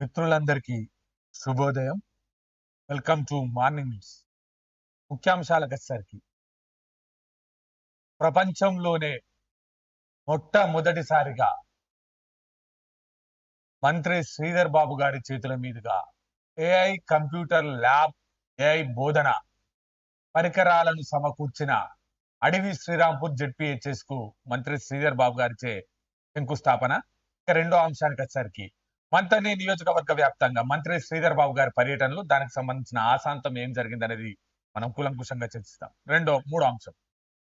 మిత్రులందరికీ శుభోదయం. Welcome to morning news. ముఖ్యాంశాలకు వచ్చేసరికి ప్రపంచంలోనే మొట్టమొదటిసారిగా మంత్రి శ్రీధర్ బాబు గారి చేతుల మీదుగా ఏఐ కంప్యూటర్ ల్యాబ్ ఏఐ బోధన పరికరాలను సమకూర్చిన అడవి శ్రీరాంపూర్ జెడ్పీహెచ్ఎస్కు మంత్రి శ్రీధర్ బాబు గారిచే శంకుస్థాపన. ఇక రెండో అంశానికి వచ్చేసరికి మంతని నియోజకవర్గ వ్యాప్తంగా మంత్రి శ్రీధర్ బాబు గారి పర్యటనలు దానికి సంబంధించిన ఆశాంతం ఏం జరిగిందనేది మనం కూలంకుషంగా చర్చిస్తాం. రెండో మూడో అంశం.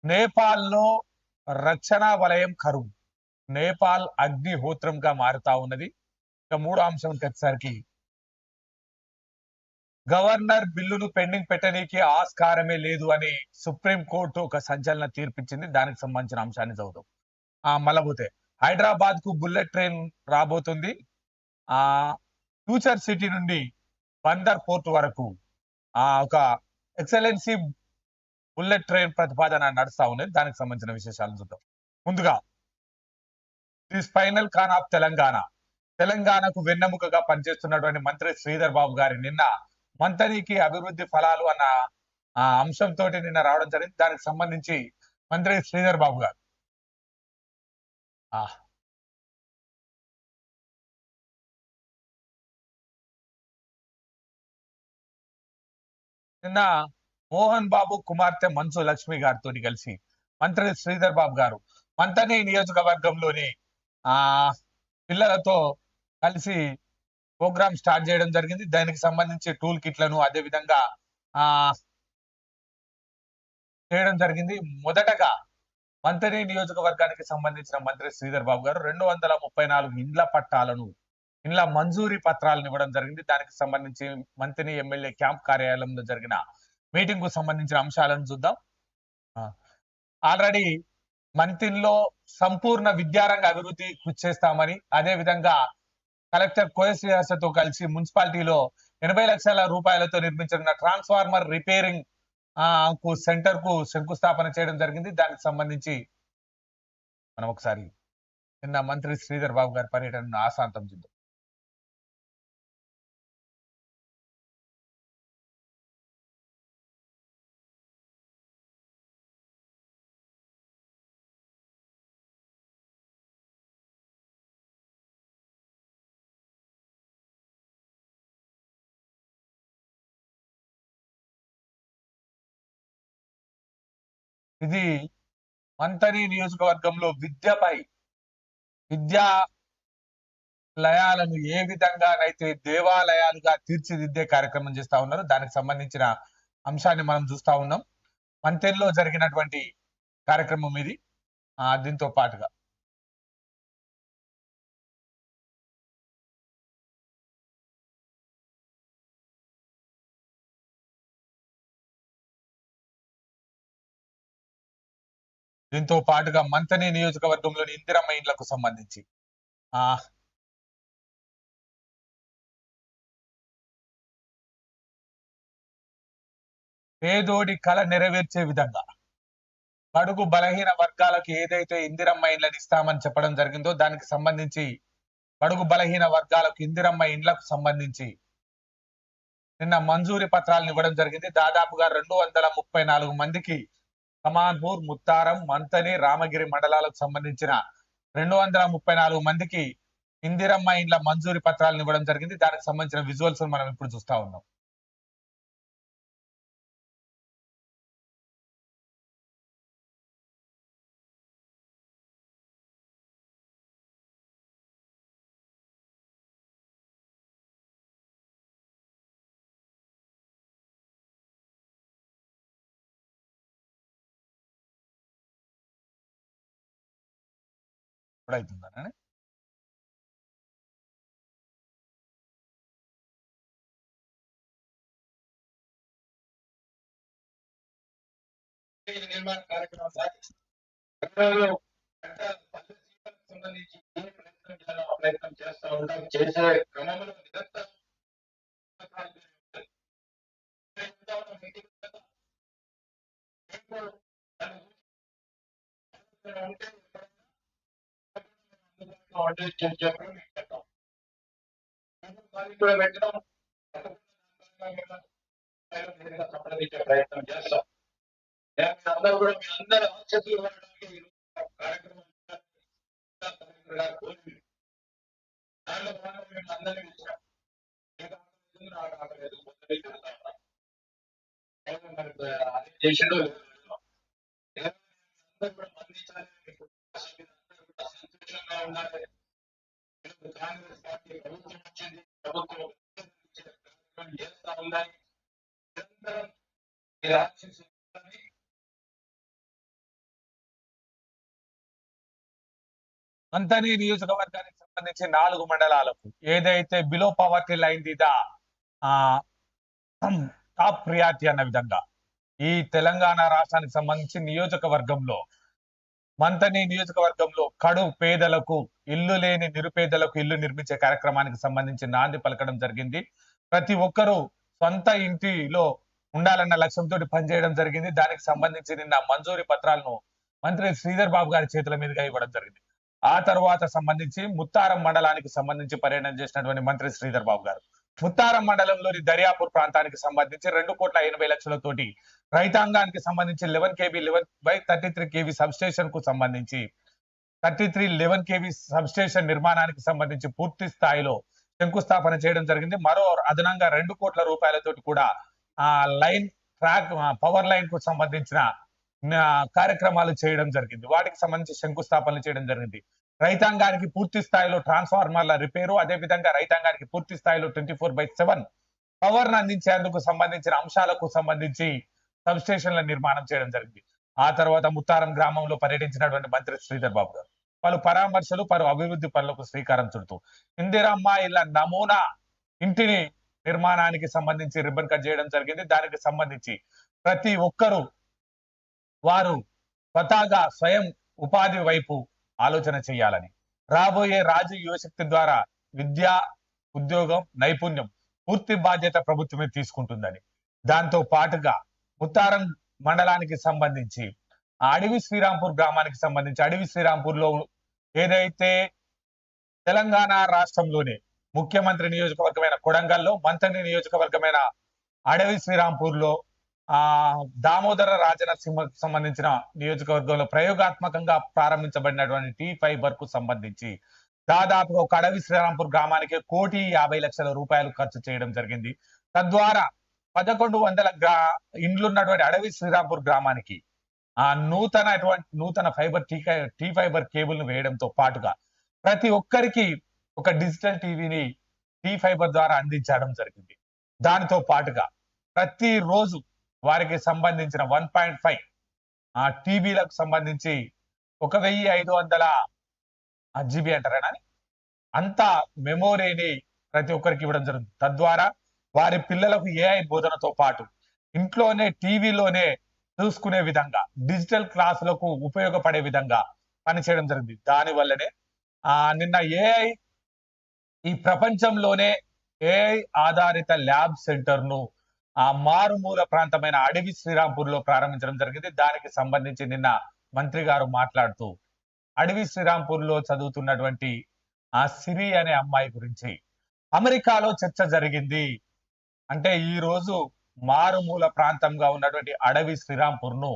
నేపాల్లో రక్షణ వలయం కరువు. నేపాల్ అగ్నిహోత్రంగా మారుతా ఉన్నది. ఇక మూడో అంశం వచ్చేసరికి గవర్నర్ బిల్లును పెండింగ్ పెట్టనీకి ఆస్కారమే లేదు అని సుప్రీం కోర్టు ఒక సంచలన తీర్పిచ్చింది. దానికి సంబంధించిన అంశాన్ని చదువుతాం ఆ మళ్ళబోతే హైదరాబాద్కు బుల్లెట్ ట్రైన్ రాబోతుంది. ఆ ఫ్యూచర్ సిటీ నుండి బందర్ పోర్ట్ వరకు ఆ ఒక ఎక్సలెన్సీ బుల్లెట్ ట్రైన్ ప్రతిపాదన నడుస్తా ఉన్నది. దానికి సంబంధించిన విశేషాలు చూద్దాం. ముందుగా ది స్పైనల్ కాన్ ఆఫ్ తెలంగాణ. తెలంగాణకు వెన్నెముకగా పనిచేస్తున్నటువంటి మంత్రి శ్రీధర్ బాబు గారి నిన్న మంత్రికి అభివృద్ధి ఫలాలు అన్న ఆ అంశంతో నిన్న రావడం జరిగింది. దానికి సంబంధించి మంత్రి శ్రీధర్ బాబు గారు. నిన్న మోహన్ బాబు కుమార్తె మంచు లక్ష్మి గారితో కలిసి మంత్రి శ్రీధర్ బాబు గారు మంతని నియోజకవర్గంలోని ఆ పిల్లలతో కలిసి ప్రోగ్రామ్ స్టార్ట్ చేయడం జరిగింది. దానికి సంబంధించి టూల్ కిట్లను అదే విధంగా ఆ చేయడం జరిగింది. మొదటగా మంత్రి నియోజకవర్గానికి సంబంధించిన మంత్రి శ్రీధర్ బాబు గారు రెండు వందల ముప్పై నాలుగు ఇండ్ల పట్టాలను ఇండ్ల మంజూరీ పత్రాలను ఇవ్వడం జరిగింది. దానికి సంబంధించి మంత్రి ఎమ్మెల్యే క్యాంప్ కార్యాలయంలో జరిగిన మీటింగ్కు సంబంధించిన అంశాలను చూద్దాం. ఆల్రెడీ మంత్రిలో సంపూర్ణ విద్యారంగ అభివృద్ధి కృషి చేస్తామని అదే విధంగా కలెక్టర్ కోయశ్రీహర్షతో కలిసి మున్సిపాలిటీలో ఎనభై లక్షల రూపాయలతో నిర్మించిన ట్రాన్స్ఫార్మర్ రిపేరింగ్కు సెంటర్కు శంకుస్థాపన చేయడం జరిగింది. దానికి సంబంధించి మనం ఒకసారి నిన్న మంత్రి శ్రీధర్ బాబు గారి పర్యటనను ఆశాంతం చూద్దాం. ఇది మంతని నియోజకవర్గంలో విద్యపై విద్యా లయాలను ఏ విధంగానైతే దేవాలయాలుగా తీర్చిదిద్దే కార్యక్రమం చేస్తా ఉన్నారు దానికి సంబంధించిన అంశాన్ని మనం చూస్తా ఉన్నాం. మంతెన్లో జరిగినటువంటి కార్యక్రమం ఇది. ఆ దీంతో పాటుగా. దీంతో పాటుగా మంతని నియోజకవర్గంలోని ఇందిరమ్మ ఇండ్లకు సంబంధించి. ఆ. పేదోడి కళ నెరవేర్చే విధంగా బడుగు బలహీన వర్గాలకు ఏదైతే ఇందిరమ్మ ఇండ్లను ఇస్తామని చెప్పడం జరిగిందో దానికి సంబంధించి బడుగు బలహీన వర్గాలకు ఇందిరమ్మ ఇండ్లకు సంబంధించి నిన్న మంజూరి పత్రాలను ఇవ్వడం జరిగింది. దాదాపుగా రెండు వందల ముప్పై నాలుగు మందికి కమాన్పూర్ ముత్తారం మంతని రామగిరి మండలాలకు సంబంధించిన రెండు వందల ముప్పై నాలుగు మందికి ఇందిరమ్మ ఇండ్ల మంజూరి పత్రాలను ఇవ్వడం జరిగింది. దానికి సంబంధించిన విజువల్స్ మనం ఇప్పుడు చూస్తా ఉన్నాం. ఇప్పుడు అవుతుందని నిర్మాణ కార్యక్రమం సాగింది తెలంగాణలో పంట పల్లె సీమలకు సంబంధించి ఏ ప్రయత్నం చేయాలో ఆ ప్రయత్నం చేస్తూ ఉంటాం చేసే క్రమంలో నిరంతరం ఉంటే చేసే దానికి కూడా పెట్టడం సంప్రదించే ప్రయత్నం చేస్తాం. నేను అందరూ కూడా మీ అందరి కార్యక్రమం భాగంగా మేము అందరినీ పిలిచాం. అదే ముందు నాకు అక్కర్లేదు, ముందు నేను చెప్తా ఉన్నా. ఏమో మరి, అది చేసిండో లేదో తెలియదు. ఏమో అందరూ కూడా స్పందించాలి, మీకు అందరూ కూడా సంతోషంగా ఉండాలి. ఇప్పుడు కాంగ్రెస్ పార్టీ ప్రభుత్వం వచ్చింది ప్రభుత్వం ఇచ్చే కార్యక్రమం చేస్తా ఉన్నాయి నిరంతరం మీరు ఆశించాలని మంతని నియోజకవర్గానికి సంబంధించి నాలుగు మండలాలకు ఏదైతే బిలో పవర్టీ లైన్ దిదా ఆ టాప్ ప్రియారిటీ అన్న విధంగా ఈ తెలంగాణ రాష్ట్రానికి సంబంధించి నియోజకవర్గంలో మంతని నియోజకవర్గంలో కడు పేదలకు ఇల్లు లేని నిరుపేదలకు ఇల్లు నిర్మించే కార్యక్రమానికి సంబంధించి నాంది పలకడం జరిగింది. ప్రతి ఒక్కరూ సొంత ఇంటిలో ఉండాలన్న లక్ష్యంతో పనిచేయడం జరిగింది. దానికి సంబంధించి నిన్న మంజూరి పత్రాలను మంత్రి శ్రీధర్ బాబు గారి చేతుల మీదుగా ఇవ్వడం జరిగింది. ఆ తర్వాత సంబంధించి ముత్తారం మండలానికి సంబంధించి పర్యటన చేసినటువంటి మంత్రి శ్రీధర్ బాబు గారు. ముత్తారం మండలంలోని దర్యాపూర్ ప్రాంతానికి సంబంధించి రెండు కోట్ల ఎనభై లక్షలతోటి రైతాంగానికి సంబంధించి eleven KB eleven by thirty three KB సబ్స్టేషన్కు సంబంధించి thirty three eleven KB substation నిర్మాణానికి సంబంధించి పూర్తి స్థాయిలో శంకుస్థాపన చేయడం జరిగింది. మరో అదనంగా రెండు కోట్ల రూపాయలతోటి కూడా ఆ లైన్ ట్రాక్ పవర్ లైన్కు సంబంధించిన కార్యక్రమాలు చేయడం జరిగింది. వాటికి సంబంధించి శంకుస్థాపనలు చేయడం జరిగింది. రైతాంగానికి పూర్తి స్థాయిలో ట్రాన్స్ఫార్మర్ల రిపేరు అదే విధంగా రైతాంగానికి పూర్తి స్థాయిలో ట్వంటీ ఫోర్ బై సెవెన్ పవర్ను అందించేందుకు సంబంధించిన అంశాలకు సంబంధించి సబ్స్టేషన్ల నిర్మాణం చేయడం జరిగింది. ఆ తర్వాత ముత్తారం గ్రామంలో పర్యటించినటువంటి మంత్రి శ్రీధర్ బాబు గారు. పలు పరామర్శలు పలు అభివృద్ధి పనులకు శ్రీకారం చుడుతూ ఇందిరమ్మ ఇలా నమూనా ఇంటిని నిర్మాణానికి సంబంధించి రిబ్బన్ కట్ చేయడం జరిగింది. దానికి సంబంధించి ప్రతి ఒక్కరూ వారు స్వతహాగా స్వయం ఉపాధి వైపు ఆలోచన చేయాలని. రాబోయే రాజు యువశక్తి ద్వారా విద్య ఉద్యోగం నైపుణ్యం పూర్తి బాధ్యత ప్రభుత్వమే తీసుకుంటుందని. దాంతో పాటుగా ముత్తారం మండలానికి సంబంధించి అడవి శ్రీరాంపూర్ గ్రామానికి సంబంధించి అడవి శ్రీరాంపూర్లో ఏదైతే తెలంగాణ రాష్ట్రంలోని ముఖ్యమంత్రి నియోజకవర్గమైన కొడంగల్లో మంత్రి నియోజకవర్గమైన అడవి శ్రీరాంపూర్లో ఆ దామోదర రాజనరసింహకు సంబంధించిన నియోజకవర్గంలో ప్రయోగాత్మకంగా ప్రారంభించబడినటువంటి టీ ఫైబర్కు సంబంధించి దాదాపుగా ఒక అడవి శ్రీరాంపూర్ గ్రామానికి కోటి యాభై లక్షల రూపాయలు ఖర్చు చేయడం జరిగింది. తద్వారా పదకొండు వందల గ్రా ఇండ్లున్నటువంటి అడవి శ్రీరాంపూర్ గ్రామానికి ఆ నూతన నూతన ఫైబర్ టీ టీ ఫైబర్ కేబుల్ను వేయడంతో పాటుగా ప్రతి ఒక్కరికి ఒక డిజిటల్ టీవీని టీ ఫైబర్ ద్వారా అందించడం జరిగింది. దానితో పాటుగా ప్రతి రోజు వారికి సంబంధించిన వన్ పాయింట్ ఫైవ్ ఆ టీవీలకు సంబంధించి ఒక వెయ్యి ఐదు వందల జీబీ అంటారా అంత మెమోరీని ప్రతి ఒక్కరికి ఇవ్వడం జరుగుతుంది. తద్వారా వారి పిల్లలకు ఏఐ బోధనతో పాటు ఇంట్లోనే టీవీలోనే చూసుకునే విధంగా డిజిటల్ క్లాసులకు ఉపయోగపడే విధంగా పనిచేయడం జరిగింది. దాని వల్లనే ఆ నిన్న ఏఐ ఈ ప్రపంచంలోనే ఏఐ ఆధారిత ల్యాబ్ సెంటర్ను ఆ మారుమూల ప్రాంతమైన అడవి శ్రీరాంపూర్లో ప్రారంభించడం జరిగింది. దానికి సంబంధించి నిన్న మంత్రి గారు మాట్లాడుతూ అడవి శ్రీరాంపూర్లో చదువుతున్నటువంటి ఆ సిరి అనే అమ్మాయి గురించి అమెరికాలో చర్చ జరిగింది. అంటే ఈ రోజు మారుమూల ప్రాంతంగా ఉన్నటువంటి అడవి శ్రీరాంపూర్ను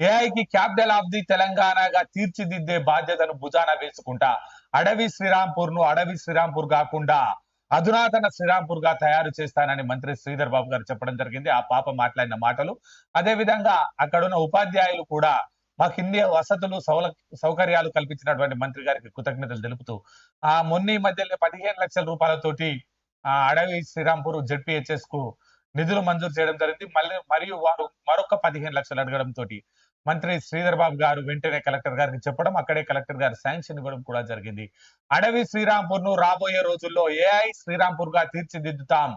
ఏఐకి క్యాపిటల్ ఆఫ్ ది తెలంగాణగా తీర్చిదిద్దే బాధ్యతను భుజాన వేసుకుంటా అడవి శ్రీరాంపూర్ను అడవి శ్రీరాంపూర్ కాకుండా అధునాతన శ్రీరాంపూర్గా తయారు చేస్తానని మంత్రి శ్రీధర్ బాబు గారు చెప్పడం జరిగింది. ఆ పాప మాట్లాడిన మాటలు. అదే విధంగా అక్కడ ఉన్న ఉపాధ్యాయులు కూడా మాకు హిందీ వసతులు సౌల సౌకర్యాలు కల్పించినటువంటి మంత్రి గారికి కృతజ్ఞతలు తెలుపుతూ ఆ మొన్న మధ్యలో పదిహేను లక్షల రూపాయలతోటి ఆ అడవి శ్రీరాంపూర్ జడ్పీహెచ్ఎస్కు నిధులు మంజూరు చేయడం జరిగింది. మళ్ళీ మరియు వారు మరొక పదిహేను లక్షలు అడగడం తోటి మంత్రి శ్రీధర్ బాబు గారు వెంటనే కలెక్టర్ గారికి చెప్పడం అక్కడే కలెక్టర్ గారు శాంక్షన్ ఇవ్వడం కూడా జరిగింది. అడవి శ్రీరాంపూర్ను రాబోయే రోజుల్లో ఏఐ శ్రీరాంపూర్గా తీర్చిదిద్దుతాం.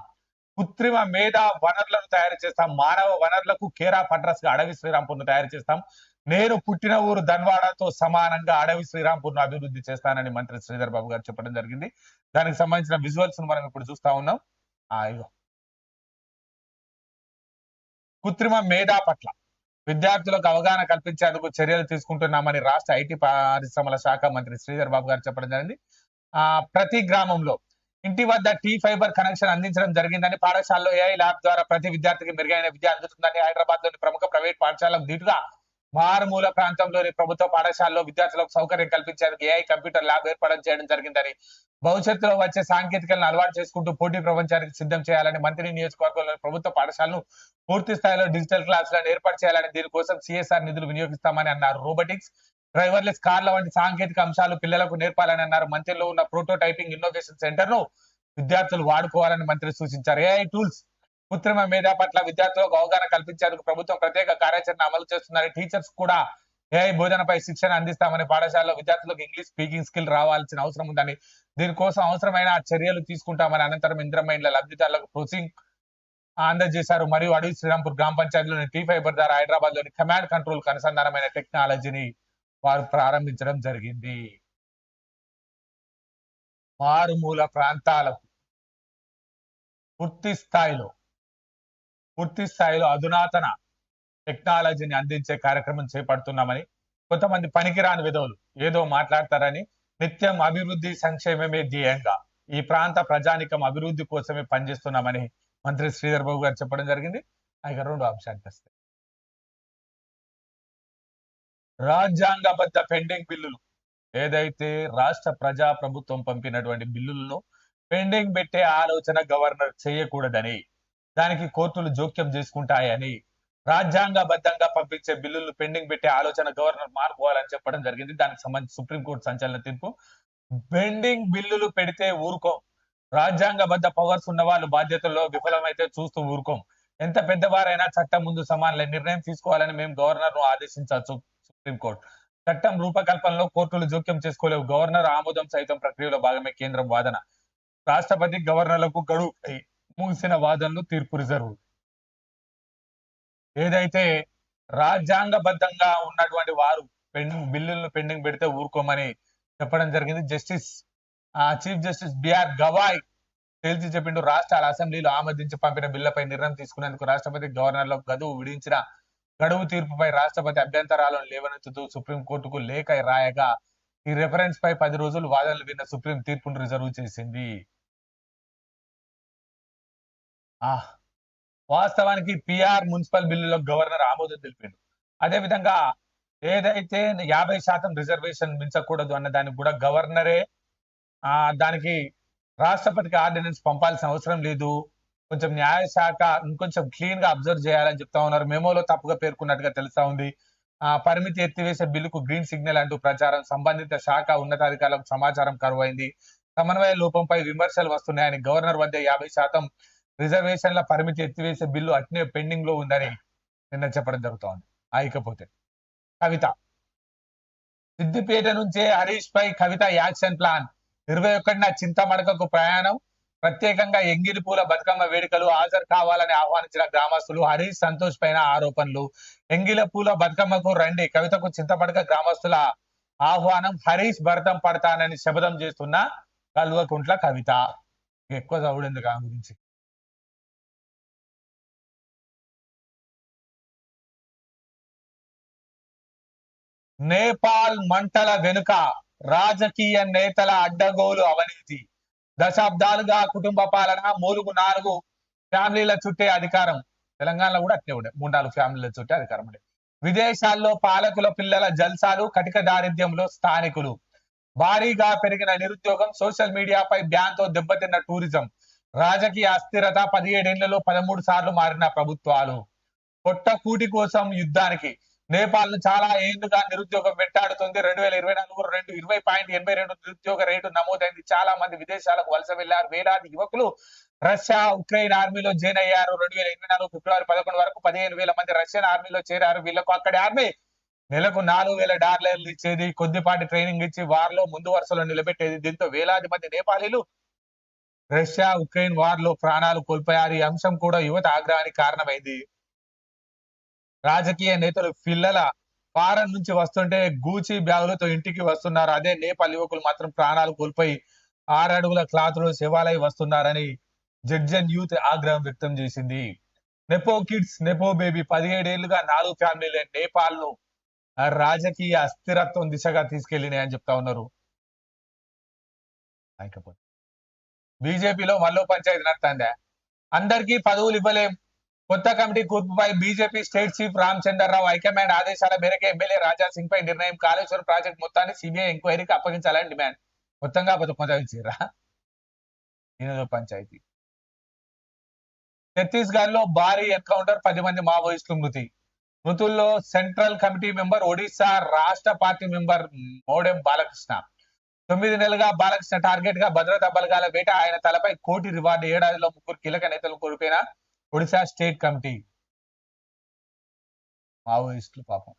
కృత్రిమ మేధ వనరులను తయారు చేస్తాం. మానవ వనరులకు కేరా పట్రస్గా అడవి శ్రీరాంపూర్ను తయారు చేస్తాం. నేను పుట్టిన ఊరు ధన్వాడతో సమానంగా అడవి శ్రీరాంపూర్ను అభివృద్ధి చేస్తానని మంత్రి శ్రీధర్ బాబు గారు చెప్పడం జరిగింది. దానికి సంబంధించిన విజువల్స్ను మనం ఇప్పుడు చూస్తా ఉన్నాం. కృత్రిమ మేధా పట్ల విద్యార్థులకు అవగాహన కల్పించేందుకు చర్యలు తీసుకుంటున్నామని రాష్ట్ర ఐటీ పరిశ్రమల శాఖ మంత్రి శ్రీధర్ బాబు గారు చెప్పడం జరిగింది. ఆ ప్రతి గ్రామంలో ఇంటి వద్ద టీ ఫైబర్ కనెక్షన్ అందించడం జరిగిందని పాఠశాలలో ఏఐ ల్యాబ్ ద్వారా ప్రతి విద్యార్థికి మెరుగైన విద్య అందుతుందని హైదరాబాద్లోని ప్రముఖ ప్రైవేట్ పాఠశాలకు దీటుగా మారుమూల ప్రాంతంలోని ప్రభుత్వ పాఠశాలలో విద్యార్థులకు సౌకర్యం కల్పించేందుకు ఏఐ కంప్యూటర్ ల్యాబ్ ఏర్పాటు చేయడం జరిగిందని భవిష్యత్తులో వచ్చే సాంకేతికలను అలవాటు చేసుకుంటూ పోటీ ప్రపంచానికి సిద్ధం చేయాలని మంత్రి నియోజకవర్గంలోని ప్రభుత్వ పాఠశాలను పూర్తి స్థాయిలో డిజిటల్ క్లాసులను ఏర్పాటు చేయాలని దీనికోసం సిఎస్ఆర్ నిధులు వినియోగిస్తామని అన్నారు. రోబోటిక్స్ డ్రైవర్లెస్ కార్ల వంటి సాంకేతిక అంశాలు పిల్లలకు నేర్పాలని అన్నారు. మంత్రిలో ఉన్న ప్రోటోటైపింగ్ ఇన్నోవేషన్ సెంటర్ను విద్యార్థులు వాడుకోవాలని మంత్రి సూచించారు. ఏఐ టూల్స్ కృత్రిమ మేధా పట్ల విద్యార్థులకు అవగాహన కల్పించేందుకు ప్రభుత్వం ప్రత్యేక కార్యాచరణ అమలు చేస్తుందని టీచర్స్ కూడా ఏఐ బోధనపై శిక్షణ అందిస్తామని పాఠశాలలో విద్యార్థులకు ఇంగ్లీష్ స్పీకింగ్ స్కిల్ రావాల్సిన అవసరం ఉందని దీనికోసం అవసరమైన చర్యలు తీసుకుంటామని అనంతరం ఇంద్రమైండ్ల లబ్ధిదారులకు ప్రొసీంగ్ అందజేశారు మరియు అడవి శ్రీరాంపూర్ గ్రామ పంచాయతీలోని టీ ఫైబర్ ద్వారా హైదరాబాద్లోని కమాండ్ కంట్రోల్ అనుసంధానమైన టెక్నాలజీని వారు ప్రారంభించడం జరిగింది. మారుమూల ప్రాంతాలకు పూర్తి స్థాయిలో పూర్తి స్థాయిలో అధునాతన టెక్నాలజీని అందించే కార్యక్రమం చేపడుతున్నామని కొంతమంది పనికిరాని విధవులు ఏదో మాట్లాడతారని నిత్యం అభివృద్ధి సంక్షేమమే ధ్యేయంగా ఈ ప్రాంత ప్రజానికం అభివృద్ధి కోసమే పనిచేస్తున్నామని మంత్రి శ్రీధర్ బాబు గారు చెప్పడం జరిగింది. ఇక రెండు అంశానికి వస్తాయి రాజ్యాంగబద్ధ పెండింగ్ బిల్లులు. ఏదైతే రాష్ట్ర ప్రజా ప్రభుత్వం పంపినటువంటి బిల్లులను పెండింగ్ పెట్టే ఆలోచన గవర్నర్ చేయకూడదని దానికి కోర్టులు జోక్యం చేసుకుంటాయని రాజ్యాంగబద్ధంగా పంపించే బిల్లులు పెండింగ్ పెట్టే ఆలోచన గవర్నర్ మార్చుకోవాలని చెప్పడం జరిగింది. దానికి సంబంధించి సుప్రీంకోర్టు సంచలన తీర్పు. పెండింగ్ బిల్లులు పెడితే ఊరుకో రాజ్యాంగబద్ధ పవర్స్ ఉన్న వాళ్ళు బాధ్యతల్లో విఫలమైతే చూస్తూ ఊరుకోం. ఎంత పెద్దవారైనా చట్టం ముందు సమానలే నిర్ణయం తీసుకోవాలని మేము గవర్నర్ను ఆదేశించవచ్చు సుప్రీంకోర్టు చట్టం రూపకల్పనలో కోర్టులు జోక్యం చేసుకోలేవు. గవర్నర్ ఆమోదం సైతం ప్రక్రియలో భాగమే కేంద్రం వాదన. రాష్ట్రపతి గవర్నర్లకు గడువు ముగిసిన వాదనలు తీర్పు రిజర్వ్. ఏదైతే రాజ్యాంగబద్ధంగా ఉన్నటువంటి వారు పెండింగ్ బిల్లులను పెండింగ్ పెడితే ఊరుకోమని చెప్పడం జరిగింది. Justice chief justice BR Gavai తేల్చి చెప్పిండు రాష్ట్రాల అసెంబ్లీలో ఆమోదించి పంపిన బిల్లుపై నిర్ణయం తీసుకునేందుకు రాష్ట్రపతి గవర్నర్లకు గడువు విధించిన గడువు తీర్పుపై రాష్ట్రపతి అభ్యంతరాలను లేవనెత్తుతూ సుప్రీంకోర్టుకు లేఖ రాయగా ఈ రెఫరెన్స్ పై పది రోజులు వాదనలు విన్న సుప్రీం తీర్పును రిజర్వ్ చేసింది. ఆ వాస్తవానికి పిఆర్ మున్సిపల్ బిల్లులో గవర్నర్ ఆమోదం తెలిపిండు. అదే విధంగా ఏదైతే యాభై శాతం రిజర్వేషన్ మించకూడదు అన్న దానికి కూడా గవర్నరే దానికి రాష్ట్రపతికి ఆర్డినెన్స్ పంపాల్సిన అవసరం లేదు. కొంచెం న్యాయశాఖ ఇంకొంచెం క్లీన్గా అబ్జర్వ్ చేయాలని చెప్తా ఉన్నారు. మెమోలో తప్పుగా పేర్కొన్నట్టుగా తెలుస్తా ఉంది. ఆ పరిమితి ఎత్తివేసే బిల్లుకు గ్రీన్ సిగ్నల్ అంటూ ప్రచారం. సంబంధిత శాఖ ఉన్నతాధికారులకు సమాచారం కరువైంది. సమన్వయ లోపంపై విమర్శలు వస్తున్నాయని గవర్నర్ వద్ద యాభై శాతం రిజర్వేషన్ల పరిమితి ఎత్తివేసే బిల్లు అట్నే పెండింగ్లో ఉందని నిన్న చెప్పడం జరుగుతోంది. అయికపోతే కవిత. సిద్దిపేట నుంచే హరీష్ పై కవిత యాక్షన్ ప్లాన్. ఇరవై ఒకటిన చింతమడకకు ప్రయాణం. ప్రత్యేకంగా ఎంగిలి పూల బతుకమ్మ వేడుకలు హాజరు కావాలని ఆహ్వానించిన గ్రామస్తులు హరీష్ సంతోష్ పైన ఆరోపణలు. ఎంగిల పూల బతుకమ్మకు రండి. కవితకు చింతమడక గ్రామస్తుల ఆహ్వానం హరీష్ భరతం పడతానని శపథం చేస్తున్న కల్వకుంట్ల కవిత. ఎక్కువ చదువుడు ఆమె గురించి? నేపాల్ మంటల వెనుక రాజకీయ నేతల అడ్డగోలు అవినీతి. దశాబ్దాలుగా కుటుంబ పాలన మూలుగు నాలుగు ఫ్యామిలీల చుట్టే అధికారం. తెలంగాణలో కూడా అట్లే ఉండే. మూడు నాలుగు ఫ్యామిలీల చుట్టే అధికారం ఉండే. విదేశాల్లో పాలకుల పిల్లల జల్సాలు కటిక దారిద్ర్యంలో స్థానికులు. భారీగా పెరిగిన నిరుద్యోగం సోషల్ మీడియాపై బ్యాన్తో దెబ్బతిన్న టూరిజం. రాజకీయ అస్థిరత పదిహేడేళ్ళలో పదమూడు సార్లు మారిన ప్రభుత్వాలు. పొట్ట కూటి కోసం యుద్ధానికి నేపాల్ చాలా ఏళ్ళుగా నిరుద్యోగం వెంటాడుతుంది. రెండు వేల ఇరవై నాలుగు రెండు ఇరవై పాయింట్ ఎనభై రెండు నిరుద్యోగ రేటు నమోదైంది. చాలా మంది విదేశాలకు వలస వెళ్ళారు. వేలాది యువకులు రష్యా ఉక్రెయిన్ ఆర్మీలో జాయిన్ అయ్యారు. రెండు వేల ఇరవై నాలుగు ఫిబ్రవరి పదకొండు వరకు పదిహేను వేల మంది రష్యన్ ఆర్మీలో చేరారు. వీళ్ళకు అక్కడి ఆర్మీ నెలకు నాలుగు వేల డాలర్లు ఇచ్చేది. కొద్దిపాటి ట్రైనింగ్ ఇచ్చి వార్లో ముందు వరుసలో నిలబెట్టేది. దీంతో వేలాది మంది నేపాలీలు రష్యా ఉక్రెయిన్ వార్లో ప్రాణాలు కోల్పోయారు. ఈ అంశం కూడా యువత ఆగ్రహానికి కారణమైంది. రాజకీయ నేతలు పిల్లల ఫారెన్ నుంచి వస్తుంటే గూచి బ్యాగులతో ఇంటికి వస్తున్నారు. అదే నేపాల్ యువకులు మాత్రం ప్రాణాలు కోల్పోయి ఆరు అడుగుల క్లాత్లో శివాలయ వస్తున్నారని జడ్జన్ యూత్ ఆగ్రహం వ్యక్తం చేసింది. నెపో కిడ్స్ నెపో బేబీ పదిహేడేళ్ళుగా నాలుగు ఫ్యామిలీలు నేపాల్ను రాజకీయ అస్థిరత్వం దిశగా తీసుకెళ్ళినాయని చెప్తా ఉన్నారు. బీజేపీలో మల్లో పంచాయతీ నడుతుందా? అందరికీ పదవులు ఇవ్వలేం. కొత్త committee కూర్పుపై BJP state chief Ramachandra Rao high command ఆదేశాల మేరకు ఎమ్మెల్యే రాజా సింగ్ పై నిర్ణయం కాళేశ్వరం ప్రాజెక్ట్ మొత్తాన్ని సిబిఐ ఎంక్వైరీకి అప్పగించాలని డిమాండ్. మొత్తంగా కొనసాగించారా? దీనిలో పంచాయతీ. ఛత్తీస్గఢ్లో భారీ ఎన్కౌంటర్ పది మంది మావోయిస్టులు మృతి. మృతుల్లో సెంట్రల్ కమిటీ మెంబర్ ఒడిశా రాష్ట్ర పార్టీ మెంబర్ మోడెం బాలకృష్ణ. తొమ్మిది నెలలుగా బాలకృష్ణ టార్గెట్గా భద్రతా బలగాల వేట ఆయన తలపై కోటి రివార్డు ఏడాదిలో ముగ్గురు కీలక నేతలు కోల్పోయిన ఒడిశా స్టేట్ కమిటీ మావోయిస్టులు పాపం.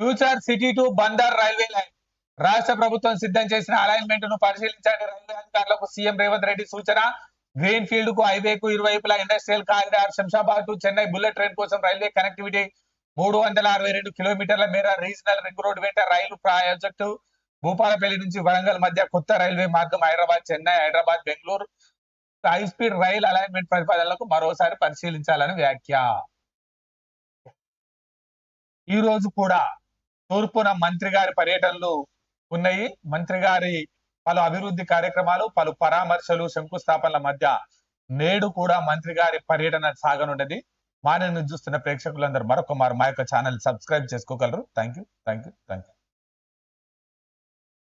Future city to Bandar railway line. రాష్ట్ర ప్రభుత్వం సిద్ధం చేసిన అలైన్మెంట్ను పరిశీలించండి. రైల్వే అధికారులకు సీఎం రేవంత్ రెడ్డి సూచన. గ్రీన్ ఫీల్డ్కు హైవే కు ఇరువైపులా industrial corridor Shamshabad to Chennai bullet train కోసం రైల్వే కనెక్టివిటీ మూడు వందల అరవై రెండు కిలోమీటర్ల మేర రీజనల్ రింగ్ రోడ్ వెంట రైలు ప్రాజెక్టు భూపాలపల్లి నుంచి వరంగల్ మధ్య కొత్త రైల్వే మార్గం Hyderabad Chennai Hyderabad Bengaluru. High speed rail alignment ప్రతిపాదనలకు మరోసారి పరిశీలించాలని వ్యాఖ్య. ఈ రోజు కూడా తూర్పున మంత్రి గారి పర్యటనలు ఉన్నాయి. మంత్రి గారి పలు అభివృద్ధి కార్యక్రమాలు పలు పరామర్శలు శంకుస్థాపనల మధ్య నేడు కూడా మంత్రి గారి పర్యటన సాగనున్నది మానని చూస్తున్న ప్రేక్షకులందరూ మరొక మారు మా యొక్క ఛానల్ సబ్స్క్రైబ్ చేసుకోగలరు. Thank you thank you thank you